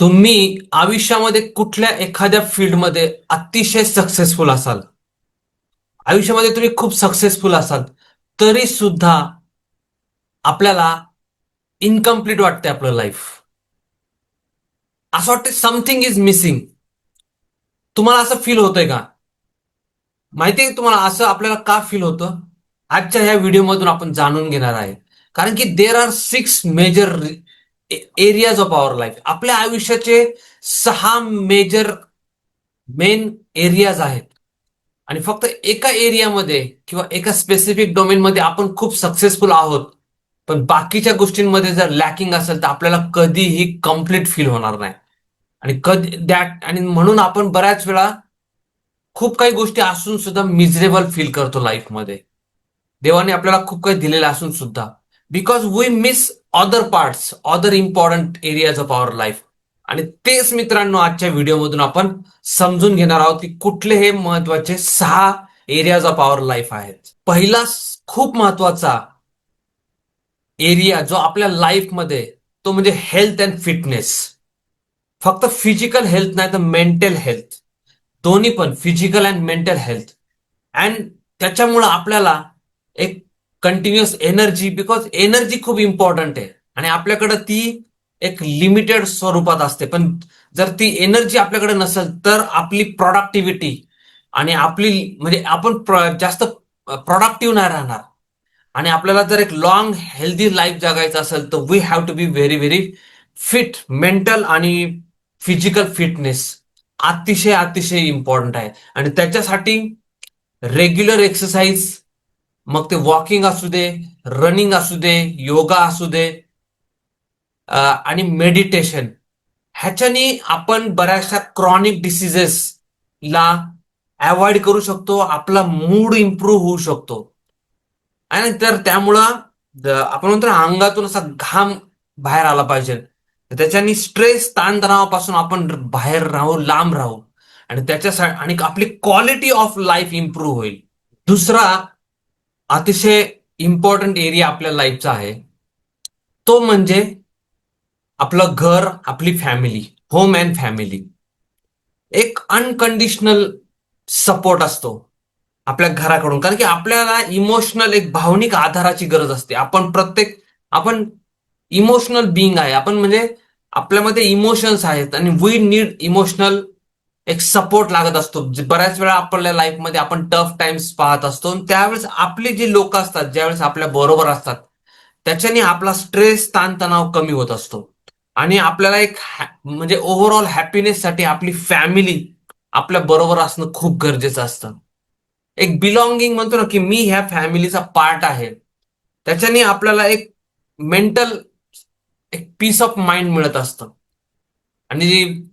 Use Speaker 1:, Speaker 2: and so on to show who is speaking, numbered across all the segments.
Speaker 1: तुम्ही आयुष्यामध्ये कुठल्या एखाद्या फील्डमध्ये अतिशय सक्सेसफुल असाल? आयुष्यामध्ये तुम्ही खूप सक्सेसफुल असाल तरी सुद्धा आपल्याला इनकम्प्लीट वाटते आपलं लाईफ असं वाटतं समथिंग इज मिसिंग तुम्हाला असं फील होतंय का? माहिती आहे तुम्हाला असं आपल्याला का फील होतं? आजच्या ह्या व्हिडिओमधून आपण जाणून घेणार आहे. कारण की there are six major areas of our life आपल्या आयुष्याचे सहा मेजर मेन एरियाज आहेत. आणि फक्त एका एरियामध्ये किंवा एका स्पेसिफिक डोमेनमध्ये आपण खूप सक्सेसफुल आहोत. पण बाकीच्या गोष्टींमध्ये जर लॅकिंग असेल तर आपल्याला कधीही कंप्लीट फील होणार नाही. आणि कधी दॅट आणि म्हणून आपण बऱ्याच वेळा खूप काही गोष्टी असून सुद्धा मिझरेबल फील करतो लाईफमध्ये देवाने आपल्याला खूप काही दिलेलं असून सुद्धा. Because we miss other parts other important areas of our life आणि तेच मित्रांनो आजच्या व्हिडिओमधून आपण समजून घेणार आहोत की कुठले हे महत्त्वाचे सहा एरियाज ऑफ आवर लाईफ आहेत. पहिला खूप महत्त्वाचा एरिया जो आपल्या लाईफमध्ये तो म्हणजे हेल्थ अँड फिटनेस फक्त फिजिकल हेल्थ नाही तर मेंटल हेल्थ दोन्ही पण physical and mental health and त्याच्यामुळं आपल्याला एक कंटिन्युअस एनर्जी बिकॉज एनर्जी खूप इम्पॉर्टंट आहे. आणि आपल्याकडं ती एक लिमिटेड स्वरूपात असते. पण जर ती एनर्जी आपल्याकडे नसेल तर आपली प्रॉडक्टिव्हिटी आणि आपली म्हणजे आपण प्र- जास्त प्रोडक्टिव्ह नाही राहणार. आणि आपल्याला जर एक लॉंग हेल्दी लाईफ जगायचं असेल तर we have to be very very fit mental आणि फिजिकल फिटनेस अतिशय अतिशय इम्पॉर्टंट आहे. आणि त्याच्यासाठी रेग्युलर एक्सरसाइज मग ते वॉकिंग असू दे रनिंग असू दे योगा असू दे आणि मेडिटेशन ह्याच्यानी आपण बऱ्याचशा क्रॉनिक डिसिजेसला अवॉइड करू शकतो आपला मूड इम्प्रूव्ह होऊ शकतो. आणि तर त्यामुळं आपण म्हणतो अंगातून असा घाम बाहेर आला पाहिजे. त्याच्यानी स्ट्रेस ताणतणावापासून आपण बाहेर राहू लांब राहू. आणि त्याच्यासाठी आणि आपली क्वालिटी ऑफ लाईफ इम्प्रूव्ह होईल. दुसरा अतिशय इम्पॉर्टंट एरिया आपल्या लाईफचा आहे. तो म्हणजे आपलं घर आपली फॅमिली होम अँड फॅमिली एक अनकंडिशनल सपोर्ट असतो आपल्या घराकडून. कारण की आपल्याला इमोशनल एक भावनिक आधाराची गरज असते. आपण प्रत्येक आपण इमोशनल बिईंग आहे. आपण म्हणजे आपल्यामध्ये इमोशन्स आहेत आणि वी नीड इमोशनल एक सपोर्ट लागत असतो. बऱ्याच वेळा आपल्या लाईफमध्ये आपण टफ टाइम्स पाहत असतो आणि त्यावेळेस आपले जे लोक असतात ज्यावेळेस आपल्या बरोबर असतात त्याच्याने आपला स्ट्रेस ताणतणाव कमी होत असतो. आणि आपल्याला एक म्हणजे ओव्हरऑल हॅपीनेससाठी आपली फॅमिली आपल्या बरोबर असणं खूप गरजेचं असतं. एक बिलॉंगिंग म्हणतो ना की मी ह्या फॅमिलीचा पार्ट आहे. त्याच्याने आपल्याला एक मेंटल एक पीस ऑफ माइंड मिळत असतं. आणि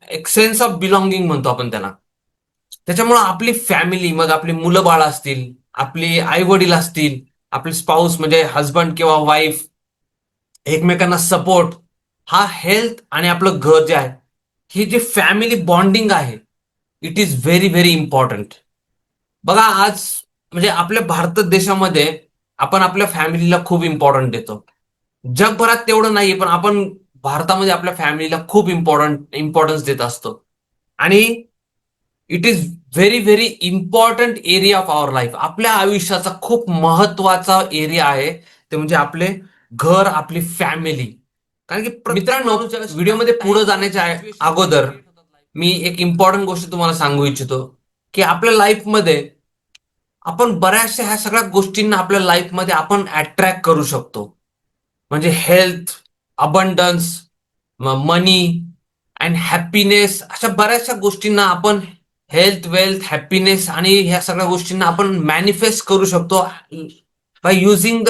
Speaker 1: एक सेन्स ऑफ बिलॉंगिंग म्हणतो आपण त्याला. त्याच्यामुळं आपली फॅमिली मग आपली मुलं बाळ असतील आपली आई वडील असतील आपले स्पाऊस म्हणजे हजबंड किंवा वाईफ एकमेकांना सपोर्ट हा हेल्थ आणि आपलं घर जे आहे ही जी फॅमिली बॉन्डिंग आहे it is very very important बघा आज म्हणजे आपल्या भारत देशामध्ये आपण आपल्या फॅमिलीला खूप इम्पॉर्टंट देतो. जगभरात तेवढं नाहीये पण आपण भारतामध्ये आपल्या फॅमिलीला खूप इम्पॉर्टंट इम्पॉर्टन्स देत असतो. आणि it is very very important area of our life आपल्या आयुष्याचा खूप महत्त्वाचा एरिया आहे. ते म्हणजे आपले घर आपली फॅमिली कारण की मित्रांनो व्हिडिओमध्ये पुढे जाण्याच्या अगोदर मी एक इम्पॉर्टंट गोष्ट तुम्हाला सांगू इच्छितो की आपल्या लाईफमध्ये आपण बऱ्याचशा ह्या सगळ्या गोष्टींना आपल्या लाईफमध्ये आपण अट्रॅक्ट करू शकतो. म्हणजे health abundance money and happiness अशा बऱ्याचशा गोष्टींना आपण हेल्थ वेल्थ हॅपीनेस आणि ह्या सगळ्या गोष्टींना आपण मॅनिफेस्ट करू शकतो. बाय युझिंग द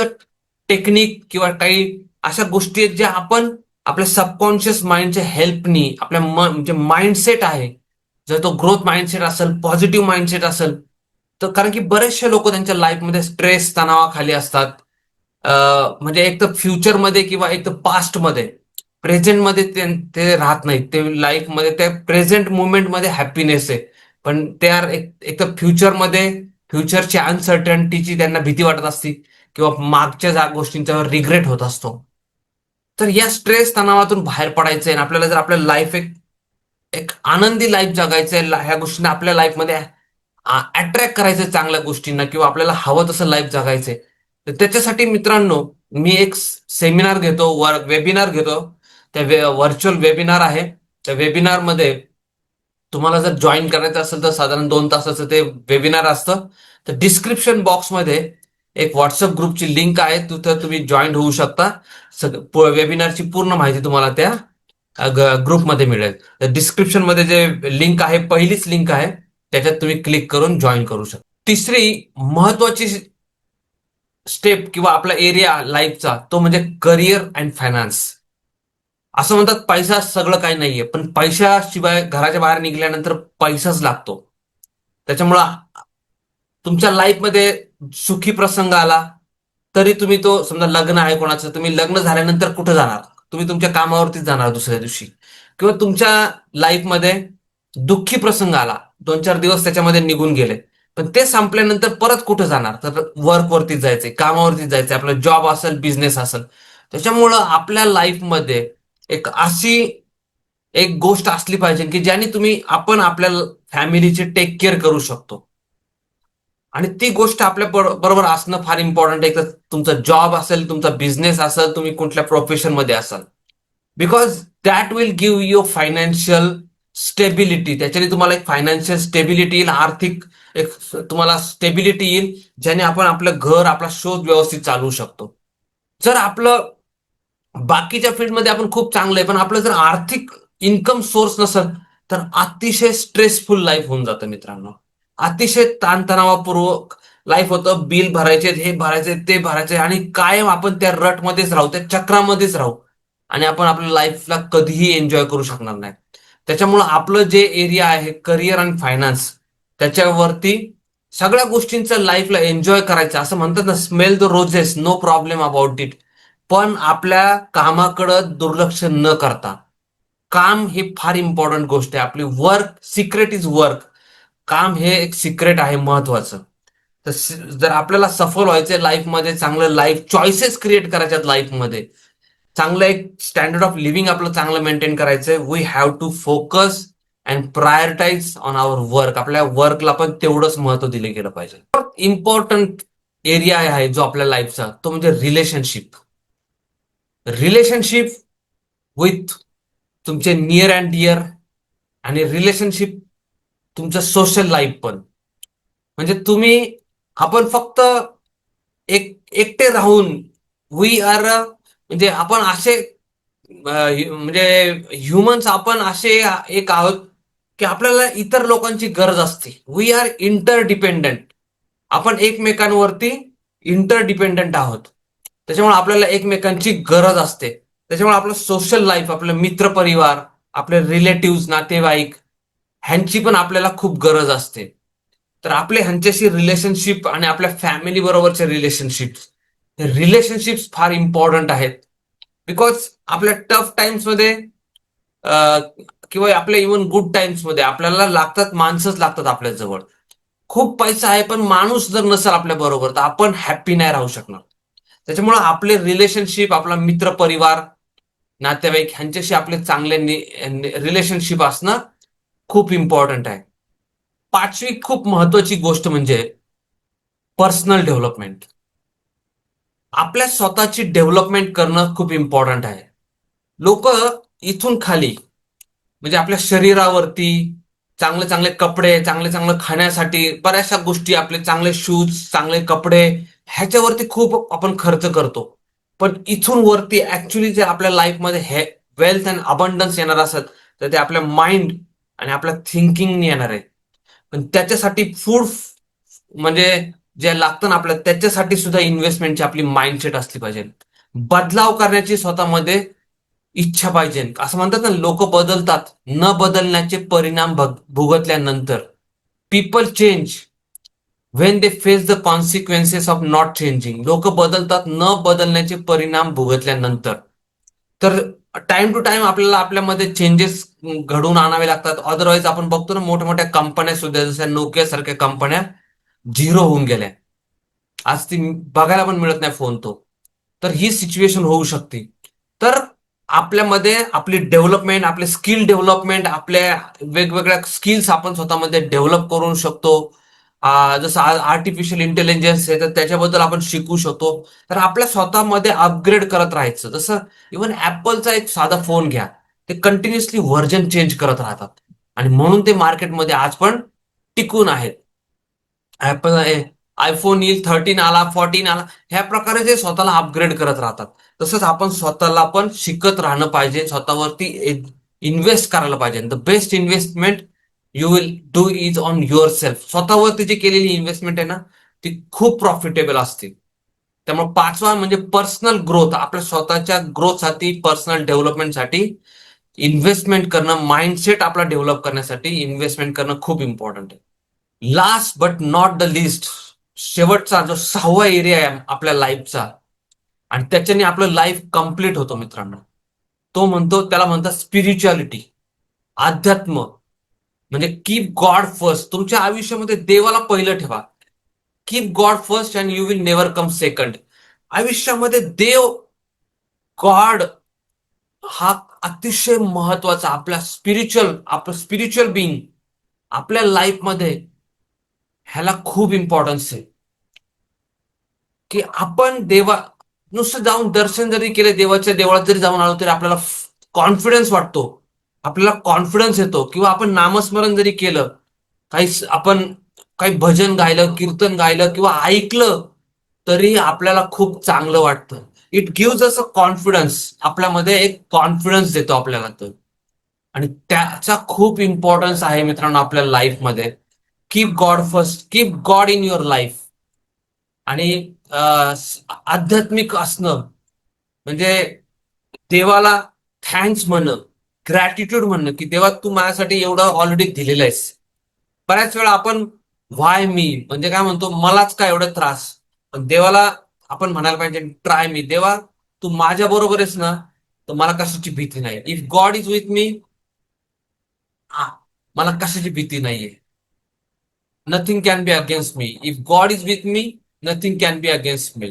Speaker 1: टेक्निक किंवा काही अशा गोष्टी आहेत ज्या आपण आपल्या सबकॉन्शियस माइंडच्या हेल्पनी आपल्या म- म्हणजे माइंडसेट आहे. जर तो ग्रोथ माइंडसेट असेल पॉझिटिव्ह माइंडसेट असेल तर कारण की बरेचसे लोक त्यांच्या लाईफमध्ये स्ट्रेस तणावाखाली असतात. म्हणजे एक तर फ्युचरमध्ये किंवा एक तर पास्टमध्ये प्रेझेंटमध्ये ते ते राहत नाहीत. ते लाईफमध्ये ते प्रेझेंट मुवमेंटमध्ये हॅपीनेस आहे. पण ते आर एक एक तर फ्युचरमध्ये फ्युचरची अनसर्टन्टीची त्यांना भीती वाटत असती किंवा मागच्या गोष्टींचा रिग्रेट होत असतो. तर या स्ट्रेस तणावातून बाहेर पडायचं आहे आणि आपल्याला जर आपल्या लाईफ एक एक आनंदी लाईफ जगायचंय ह्या गोष्टींना आपल्या लाईफमध्ये अट्रॅक्ट करायचं चांगल्या गोष्टींना किंवा आपल्याला हवं तसं लाईफ जगायचंय तर त्याच्यासाठी मित्रांनो मी एक सेमिनार घेतो वर वेबिनार घेतो. त्या व्हर्च्युअल वेबिनार आहे. त्या वेबिनारमध्ये तुम्हाला जर जॉईन करायचं असेल तर साधारण दोन तासाचं ते वेबिनार असतं. तर डिस्क्रिप्शन बॉक्समध्ये एक व्हॉट्सअप ग्रुपची लिंक आहे. तिथं तुम्ही जॉईन होऊ शकता. वेबिनारची पूर्ण माहिती तुम्हाला त्या ग्रुपमध्ये मिळेल. तर डिस्क्रिप्शनमध्ये जे लिंक आहे पहिलीच लिंक आहे त्याच्यात तुम्ही क्लिक करून जॉईन करू शकता. तिसरी महत्वाची स्टेप किंवा आपला एरिया लाईफचा तो म्हणजे करिअर अँड फायनान्स असं म्हणतात पैसा सगळं काही नाहीये. पण पैशाशिवाय घराच्या बाहेर निघाल्यानंतर पैसाच लागतो. त्याच्यामुळं तुमच्या लाईफमध्ये सुखी प्रसंग आला तरी तुम्ही तो समजा लग्न आहे कोणाचं तुम्ही लग्न झाल्यानंतर कुठं जाणार? तुम्ही तुमच्या कामावरतीच जाणार दुसऱ्या दिवशी. किंवा तुमच्या लाईफमध्ये दुःखी प्रसंग आला दोन चार दिवस त्याच्यामध्ये निघून गेले. पण ते संपल्यानंतर परत कुठं जाणार? तर वर्कवरतीच जायचंय कामावरती जायचंय आपला जॉब असेल बिझनेस असेल. त्याच्यामुळं आपल्या लाईफमध्ये एक अशी एक गोष्ट असली पाहिजे की ज्याने तुम्ही आपण आपल्या फॅमिलीचे टेक केअर करू शकतो. आणि ती गोष्ट आपल्या बरोबर असणं फार इम्पॉर्टंट आहे. तर तुमचा जॉब असेल तुमचा बिझनेस असेल तुम्ही कुठल्या प्रोफेशनमध्ये असाल. Because that will give your financial stability त्याच्याने तुम्हाला एक फायनान्शियल स्टेबिलिटी येईल आर्थिक एक तुम्हाला स्टेबिलिटी येईल ज्याने आपण आपलं घर आपला शोध व्यवस्थित चालवू शकतो. जर आपलं बाकीच्या फील्डमध्ये आपण खूप चांगलं आहे पण आपलं जर आर्थिक इन्कम सोर्स नसेल तर अतिशय स्ट्रेसफुल लाईफ होऊन जातं मित्रांनो. अतिशय ताणतणावापूर्वक लाईफ होतं बिल भरायचे हे भरायचे ते भरायचे आणि कायम आपण त्या रटमध्येच राहू त्या चक्रामध्येच राहू आणि आपण आपल्या लाईफला कधीही एन्जॉय करू शकणार नाही. त्याच्यामुळं आपलं जे एरिया आहे करिअर आणि फायनान्स त्याच्यावरती सगळ्या गोष्टींचं लाईफला एन्जॉय करायचं असं म्हणतात ना smell the roses no problem about it पण आपल्या कामाकडं दुर्लक्ष न करता काम हे फार इम्पॉर्टंट गोष्ट आहे. आपली वर्क सिक्रेट इज वर्क काम हे एक सिक्रेट आहे महत्वाचं. तर जर आपल्याला सफल व्हायचंय लाईफमध्ये चांगलं लाईफ चॉईसेस क्रिएट करायच्यात लाईफमध्ये चांगलं एक स्टँडर्ड ऑफ लिव्हिंग आपलं चांगलं मेंटेन करायचंय. We have to focus and prioritise on our work आपल्या वर्कला पण तेवढंच महत्त्व दिलं गेलं पाहिजे. इम्पॉर्टंट एरिया आहे जो आपल्या लाईफचा तो म्हणजे रिलेशनशिप रिलेशनशिप विथ तुमचे नियर अँड डिअर आणि रिलेशनशिप तुमचं सोशल लाईफ पण. म्हणजे तुम्ही आपण फक्त एक एकटे राहून वी आर म्हणजे आपण असे म्हणजे ह्युमन्स आपण असे एक आहोत की आपल्याला इतर लोकांची गरज असते. वी आर इंटरडिपेंडंट आपण एकमेकांवरती इंटरडिपेंडंट आहोत. त्याच्यामुळे आपल्याला एकमेकांची गरज असते. त्याच्यामुळे आपलं सोशल लाईफ आपलं मित्रपरिवार आपले रिलेटिव्ह नातेवाईक ह्यांची पण आपल्याला खूप गरज असते. तर आपले ह्यांच्याशी रिलेशनशिप आणि आपल्या फॅमिली बरोबरचे रिलेशनशिप्स रिलेशनशिप्स फार इम्पॉर्टंट आहेत. बिकॉज आपल्या टफ टाइम्समध्ये किंवा आपल्या इव्हन गुड टाइम्समध्ये आपल्याला लागतात माणसंच लागतात आपल्या जवळ. खूप पैसा आहे पण माणूस जर नसेल आपल्या बरोबर तर आपण हॅप्पी नाही राहू शकणार. त्याच्यामुळे आपले रिलेशनशिप आपला मित्र परिवार नातेवाईक ह्यांच्याशी आपले चांगले रिलेशनशिप असणं खूप इम्पॉर्टंट आहे. पाचवी खूप महत्वाची गोष्ट म्हणजे पर्सनल डेव्हलपमेंट आपल्या स्वतःची डेव्हलपमेंट करणं खूप इम्पॉर्टंट आहे. लोक इथून खाली म्हणजे आपल्या शरीरावरती चांगले चांगले कपडे चांगले चांगलं खाण्यासाठी बऱ्याचशा गोष्टी आपले चांगले शूज चांगले कपडे ह्याच्यावरती खूप आपण खर्च करतो. पण इथून वरती ऍक्च्युली जे आपल्या लाईफमध्ये हे वेल्थ अँड अबंडन्स येणार असत तर ते आपल्या माइंड आणि आपल्या थिंकिंगने येणार आहे. पण त्याच्यासाठी फूड म्हणजे जे लागतं ना आपल्याला त्याच्यासाठी सुद्धा इन्व्हेस्टमेंटची आपली माइंडसेट असली पाहिजे. बदलाव करण्याची स्वतःमध्ये इच्छा पाहिजे. असं म्हणतात ना लोक बदलतात. न बदलण्याचे परिणाम भुगतल्यानंतर. People change when they face the consequences of not changing लोक बदलतात न बदलण्याचे परिणाम भुगतल्यानंतर. तर टाइम टू टाइम आपल्याला आपल्यामध्ये चेंजेस घडवून आणावे लागतात. अदरवाईज आपण बघतो ना मोठ्या मोठ्या कंपन्या सुद्धा जसं नोकिया सारख्या कंपन्या झिरो होऊन गेल्या. आज ती बघायला पण मिळत नाही फोन तो. तर ही सिच्युएशन होऊ शकते. तर आपल्यामध्ये आपली डेव्हलपमेंट आपले स्किल डेव्हलपमेंट आपल्या वेगवेगळ्या स्किल्स आपण स्वतःमध्ये डेव्हलप करू शकतो. आ, जसं आर्टिफिशियल इंटेलिजन्स आहे तर त्याच्याबद्दल आपण शिकू शकतो. तर आपल्या स्वतःमध्ये अपग्रेड करत राहायचं. जसं इव्हन ऍपलचा एक साधा फोन घ्या. ते कंटिन्युअसली व्हर्जन चेंज करत राहतात. आणि म्हणून ते मार्केटमध्ये आज पण टिकून आहेत. ऍपल आयफोन येईल थर्टीन आला फोर्टीन आला. ह्या प्रकारे ते स्वतःला अपग्रेड करत राहतात. तसंच आपण स्वतःला पण शिकत राहणं पाहिजे. स्वतःवरती इन्व्हेस्ट करायला पाहिजे. The best investment you will do is on yourself स्वतःवरती जी केलेली इन्व्हेस्टमेंट आहे ना ती खूप प्रॉफिटेबल असते. त्यामुळे पाचवा म्हणजे पर्सनल ग्रोथ आपल्या स्वतःच्या ग्रोथसाठी पर्सनल डेव्हलपमेंटसाठी इन्व्हेस्टमेंट करणं माइंडसेट आपला डेव्हलप करण्यासाठी इन्व्हेस्टमेंट करणं खूप इम्पॉर्टंट आहे. Last but not the least शेवटचा जो सहावा एरिया आहे आपल्या लाईफचा आणि त्याच्याने आपलं लाईफ कंप्लीट होतो मित्रांनो. तो म्हणतो त्याला म्हणतात स्पिरिच्युअलिटी अध्यात्म म्हणजे कीप गॉड फर्स्ट तुमच्या आयुष्यामध्ये देवाला पहिलं ठेवा. Keep God first and you will never come second आयुष्यामध्ये देव गॉड हा अतिशय महत्त्वाचा आपल्या स्पिरिच्युअल आपलं स्पिरिच्युअल बिईंग आपल्या लाईफमध्ये ह्याला खूप इम्पॉर्टन्स आहे. की आपण देवा नुसतं जाऊन दर्शन जरी केले देवाच्या देवळात जरी जाऊन आलो तरी आपल्याला कॉन्फिडन्स वाटतो. आपल्याला कॉन्फिडन्स येतो. किंवा आपण नामस्मरण जरी केलं काही आपण काही भजन गायलं कीर्तन गायलं किंवा ऐकलं तरी आपल्याला खूप चांगलं वाटतं. It gives us a confidence आपल्यामध्ये एक कॉन्फिडन्स देतो आपल्याला तर आणि त्याचा खूप इम्पॉर्टन्स आहे मित्रांनो आपल्या लाईफमध्ये keep God first keep God in your life आणि आध्यात्मिक असणं म्हणजे देवाला थँक्स म्हणणं ग्रॅटिट्यूड म्हणणं की देवा तू माझ्यासाठी एवढं ऑलरेडी दिलेलं आहेस. बऱ्याच वेळा आपण व्हाय मी म्हणजे काय म्हणतो मलाच काय एवढं त्रास? पण देवाला आपण म्हणायला पाहिजे ट्राय मी देवा तू माझ्या बरोबर आहेस ना तर मला कशाची भीती नाही if God is with me मला कशाची भीती नाहीये. Nothing can be against me if God is with me nothing can be against me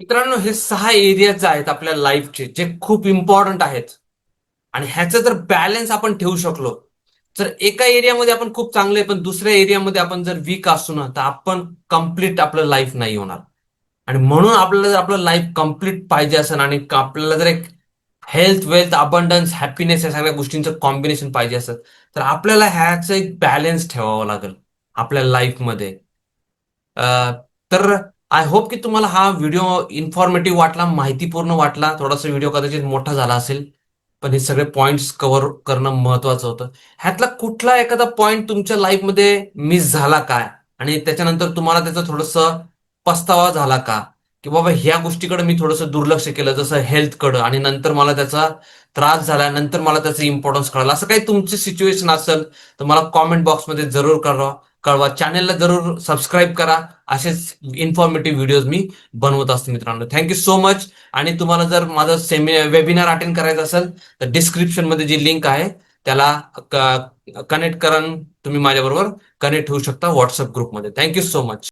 Speaker 1: मित्रांनो हे सहा एरियाज आहेत आपल्या लाईफचे जे खूप इम्पॉर्टंट आहेत. आणि ह्याचं जर बॅलन्स आपण ठेवू शकलो तर एका एरियामध्ये आपण खूप चांगले पण दुसऱ्या एरियामध्ये आपण जर वीक असू ना तर आपण कंप्लीट आपलं लाईफ नाही होणार. आणि म्हणून आपल्याला जर आपलं लाईफ कंप्लीट पाहिजे असेल आणि आपल्याला जर एक हेल्थ वेल्थ अबंडन्स हॅपीनेस या सगळ्या गोष्टींचं कॉम्बिनेशन पाहिजे असेल तर आपल्याला ह्याचं एक बॅलन्स ठेवावं लागेल आपल्या लाईफमध्ये तर आय होप की तुम्हाला हा व्हिडिओ इन्फॉर्मेटिव्ह वाटला माहितीपूर्ण वाटला. थोडासा व्हिडिओ कदाचित मोठा झाला असेल पण हे सगळे पॉईंट्स कव्हर करणं महत्वाचं होतं. ह्यातला कुठला एखादा पॉईंट तुमच्या लाईफमध्ये मिस झाला काय आणि त्याच्यानंतर तुम्हाला त्याचा थोडंसं पस्तावा झाला का? की बाबा ह्या गोष्टीकडे मी थोडंसं दुर्लक्ष केलं जसं हेल्थकडं आणि नंतर मला त्याचा त्रास झाला नंतर मला त्याचं इम्पॉर्टन्स कळलं. असं काही तुमची सिच्युएशन असेल तर मला कॉमेंट बॉक्समध्ये जरूर कळवा कळवा. चॅनेलला जरूर सबस्क्राईब करा. असेच इन्फॉर्मेटिव्ह व्हिडिओज मी बनवत असतो मित्रांनो. थँक्यू सो मच आणि तुम्हाला जर माझं सेमि वेबिनार अटेंड करायचं असेल तर डिस्क्रिप्शनमध्ये जी लिंक आहे त्याला कनेक्ट करून तुम्ही माझ्याबरोबर कनेक्ट होऊ शकता व्हॉट्सअप ग्रुपमध्ये थँक्यू सो मच